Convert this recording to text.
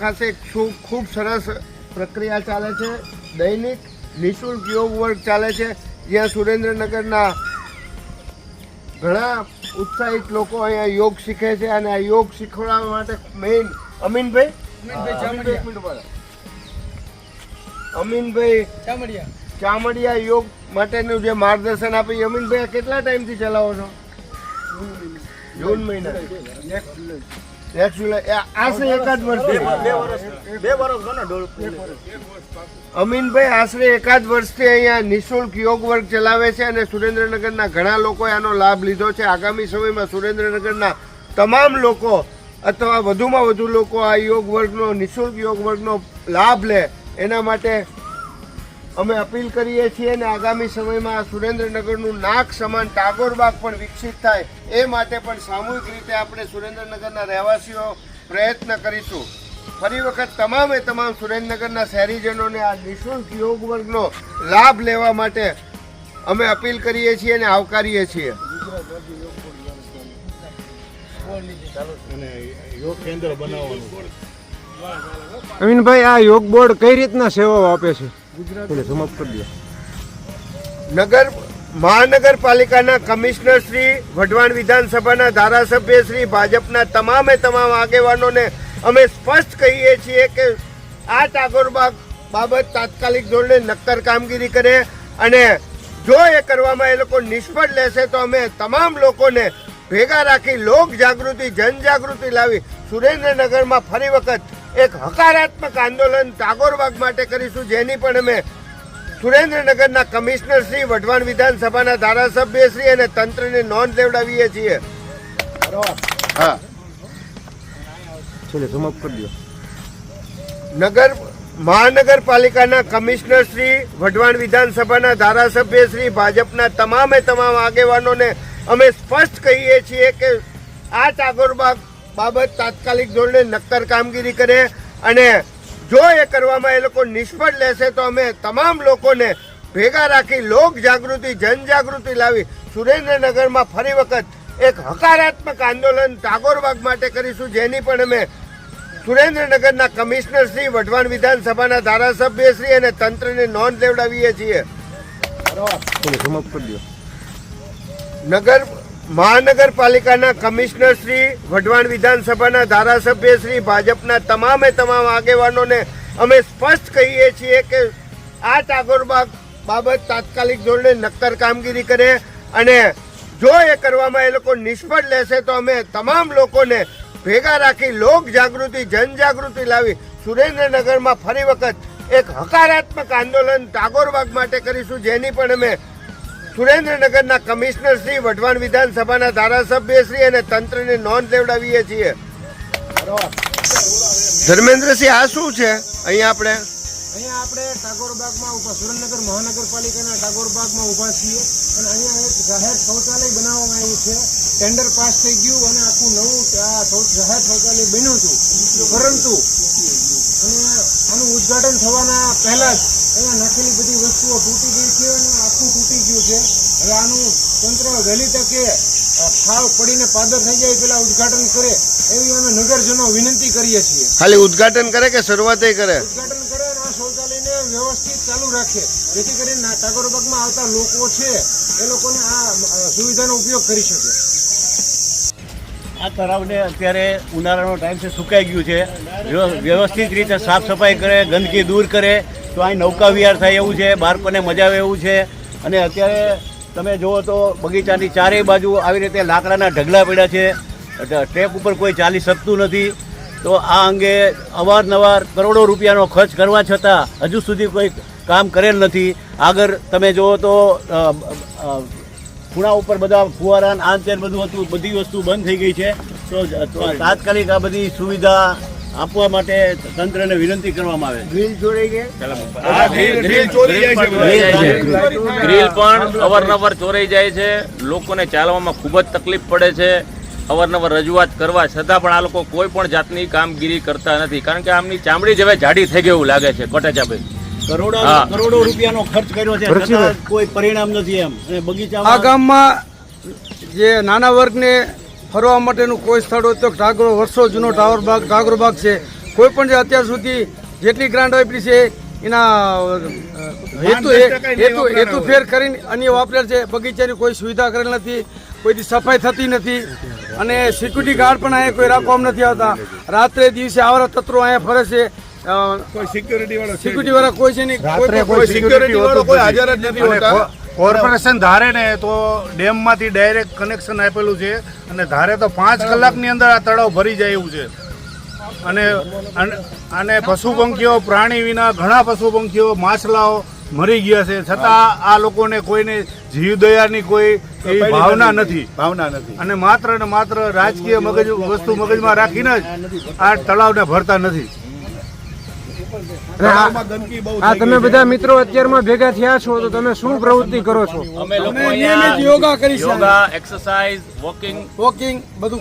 ખાતે ખૂબ ખૂબ સરસ પ્રક્રિયા ચાલે છે. દૈનિક નિઃશુલ્ક યોગ વર્ગ ચાલે છે. જ્યાં સુરેન્દ્રનગરના ઘણા ઉત્સાહિત લોકો અહીંયા યોગ શીખે છે અને આ યોગ શીખવાડવા માટે મેઇન અમીનભાઈ? અમીનભાઈ. અમીનભાઈ ચામડિયા. યોગ માટેનું જે માર્ગદર્શન આપે અમીનભાઈ કેટલા ટાઈમથી ચલાવો છો? જૂન મહિના. નેક્સ્ટ જુલાઈ આશરે એકાદ વર્ષ અમીનભાઈ આશરે એકાદ વર્ષથી અહીંયા નિઃશુલ્ક યોગ વર્ગ ચલાવે છે અને સુરેન્દ્રનગરના ઘણા લોકોએ આનો લાભ લીધો છે. આગામી સમયમાં સુરેન્દ્રનગરના તમામ લોકો અથવા વધુમાં વધુ લોકો આ યોગ વર્ગનો નિઃશુલ્ક યોગ વર્ગનો લાભ લે. એના માટે અમે અપીલ કરીએ છીએ અને આગામી સમયમાં સુરેન્દ્રનગરનું નાક સમાન ટાગોરબાગ પણ વિકસિત થાય એ માટે પણ સામૂહિક રીતે આપણે સુરેન્દ્રનગરના રહેવાસીઓ પ્રયત્ન કરીશું. ફરી વખત તમામે તમામ સુરેન્દ્રનગરના શહેરીજનોને આ નિઃશુલ્ક યોગ વર્ગનો લાભ લેવા માટે અમે અપીલ કરીએ છીએ અને આવકારીએ છીએ. અમીનભાઈ આ યોગ બોર્ડ કઈ રીતના સેવાઓ આપે છે? સમાપ્ત કરી દો. નગર મહાનગરપાલિકાના કમિશનર શ્રી વઢવાણ વિધાનસભાના ધારાસભ્ય શ્રી ભાજપના તમામે તમામ આગેવાનોને અમે સ્પષ્ટ કહીએ છીએ કે આ ટાગોરબાગ બાબત તાત્કાલિક ધોરણે નક્કર કામગીરી કરે અને જો એ કરવામાં એ લોકો નિષ્ફળ લેશે તો અમે તમામ લોકોને ભેગા રાખી લોક જાગૃતિ જનજાગૃતિ લાવી સુરેન્દ્રનગરમાં ફરી વખત એક હકારાત્મક આંદોલન ટાગોરબાગ માટે કરીશું જેની પણ અમે સુરેન્દ્રનગરના કમિશનર શ્રી વઢવાણ વિધાનસભાના ધારાસભ્ય શ્રી અને તંત્રને નોંધ લેવડાવીએ છીએ. હા. છેલ્લે સમાપ્ત કરી દો. નગર મહાનગરપાલિકાના કમિશનર શ્રી વઢવાણ વિધાનસભાના ધારાસભ્ય શ્રી ભાજપના તમામે તમામ આગેવાનોને અમે સ્પષ્ટ કહીએ છીએ કે આ ટાગોરબાગ બાબત તાત્કાલિક ધોરણે નક્કર કામગીરી કરે અને જો એ કરવામાં એ લોકો નિષ્ફળ લેશે તો અમે તમામ લોકોને ભેગા રાખી લોક જાગૃતિ જનજાગૃતિ લાવી સુરેન્દ્રનગરમાં ફરી વખત એક હકારાત્મક આંદોલન ટાગોરબાગ માટે કરીશું જેની પણ અમે સુરેન્દ્રનગરના કમિશનર શ્રી વઢવાણ વિધાનસભાના ધારાસભ્ય શ્રી અને તંત્રને નોંધ લેવડાવીએ છીએ. નગર મહાનગરપાલિકાના કમિશનર શ્રી, વઢવાણ વિધાનસભાના ધારાસભ્ય શ્રી, ભાજપના તમામે તમામ આગેવાનોને અમે સ્પષ્ટ કહીએ છીએ કે આ ટાગોરબાગ બાબત તાત્કાલિક ધોરણે નક્કર કામગીરી કરે અને જો એ કરવામાં એ લોકો નિષ્ફળ લેશે તો અમે તમામ લોકોને ભેગા રાખી લોક જાગૃતિ જનજાગૃતિ લાવી સુરેન્દ્રનગરમાં ફરી વખત એક હકારાત્મક આંદોલન ટાગોરબાગ માટે કરીશું, જેની પણ અમે સુરેન્દ્રનગરના કમિશનર શ્રી વઢવાણ વિધાનસભાના ધારાસભ્ય શ્રી અને તંત્રને નોંધ લેવડાવીએ છીએ. ધર્મેન્દ્રસિંહ, આ શું છે? અહીંયા આપણે અહીંયા આપણે ટાગોરબાગમાં ઊભા સુરેન્દ્રનગર મહાનગરપાલિકાના ટાગોરબાગમાં ઊભા છીએ અને અહીંયા એક જાહેર શૌચાલય બનાવવામાં આવ્યું છે. ટેન્ડર પાસ થઈ ગયું અને આખું નવું આ જાહેર શૌચાલય બન્યું હતું. પરંતુ અને આનું ઉદ્ઘાટન થવાના પહેલાં જ અહીંયા નાખેલી બધી વસ્તુઓ તૂટી ગઈ છે અને આખું તૂટી ગયું છે. હવે આનું તંત્ર વહેલી તકે ખાવ પડીને પાદર થઈ જાય પેલા ઉદ્ઘાટન કરે એવી અમે નગરજનો વિનંતી કરીએ છીએ. ખાલી ઉદ્ઘાટન કરે કે શરૂઆત કરે? ઉદ્ઘાટન કરે અને આ શૌચાલયને વ્યવસ્થિત ચાલુ રાખે. જેથી કરીને ટાગોરબાગમાં આવતા લોકો છે એ લોકોને આ સુવિધાનો ઉપયોગ કરી શકે. આ તળાવને અત્યારે ઉનાળાનો ટાઈમ છે સુકાઈ ગયું છે. વ્ય- વ્યવસ્થિત રીતે સાફ સફાઈ કરે ગંદકી દૂર કરે. તો અહીં નૌકા વિહાર થાય એવું છે બાળકોને મજા આવે એવું છે. અને અત્યારે તમે જુઓ તો બગીચાની ચારેય બાજુ આવી રીતે લાકડાના ઢગલા પડ્યા છે. ટ્રેક ઉપર કોઈ ચાલી શકતું નથી. તો આ અંગે અવારનવાર કરોડો રૂપિયાનો ખર્ચ કરવા છતાં હજુ સુધી કોઈ કામ કરેલ નથી. આગળ તમે જુઓ તો ખૂણા ઉપર બધા ફુવારા આન તેન બધું હતું બધી વસ્તુ બંધ થઈ ગઈ છે. તો તાત્કાલિક આ બધી સુવિધા આપવા માટે તંત્રને વિનંતી કરવામાં આવે છે. ગ્રીલ જોડાઈ ગઈ ગ્રીલ પણ અવારનવાર ચોરાઈ જાય છે. લોકોને ચાલવામાં ખૂબ જ તકલીફ પડે છે. અવારનવાર રજૂઆત કરવા છતાં પણ આ લોકો કોઈ પણ જાતની કામગીરી કરતા નથી. કારણ કે આમની ચામડી જ હવે જાડી થઈ ગઈ એવું લાગે છે. કોટેચાભાઈ. કરોડો કરોડો રૂપિયાનો ખર્ચ કર્યો છે. કોઈ પરિણામ નથી એમ. અને આ ગામમાં જે નાના વર્ગને ફરવા માટેનું કોઈ સ્થળ હોય તો ટાગરો વર્ષો જૂનો ટાવર બાગ ટાગરો બાગ છે. કોઈ પણ જે અત્યાર સુધી જેટલી ગ્રાન્ટ આપી છે એના હેતુ હેતુ હેતુ ફેર કરીને અન્ય વાપરેલ છે. બગીચાની કોઈ સુવિધા કરેલ નથી કોઈથી સફાઈ થતી નથી અને સિક્યુરિટી ગાર્ડ પણ અહીંયા કોઈ રાખવામાં નથી આવતા. રાત્રે દિવસે આવરા તત્વો અહીંયા ફરે છે. સિક્યુરિટી વાળા કોઈ છે નહીં. કોઈ સિક્યુરિટી વાળો કોઈ હાજર જ નથી હોતા. કોર્પોરેશન ધારે ને તો ડેમમાંથી ડાયરેક્ટ કનેક્શન આપેલું છે અને ધારે તો પાંચ કલાકની અંદર આ તળાવ ભરી જાય એવું છે. અને અને- પશુ પંખીઓ પ્રાણી વિના ઘણા પશુ પંખીઓ માછલાઓ મરી ગયા છે. છતાં આ લોકોને કોઈને જીવદયાની કોઈ એવી ભાવના નથી. ભાવના નથી. અને માત્ર ને માત્ર રાજકીય મગજ વસ્તુ મગજમાં રાખીને જ આ તળાવને ભરતા નથી. આ તમે બધા મિત્રો અત્યારમાં ભેગા થયા છો તો તમે શું પ્રવૃત્તિ કરો છો? અમે લોકો યોગા કરી યોગા એક્સરસાઇઝ વોકિંગ વોકિંગ બધું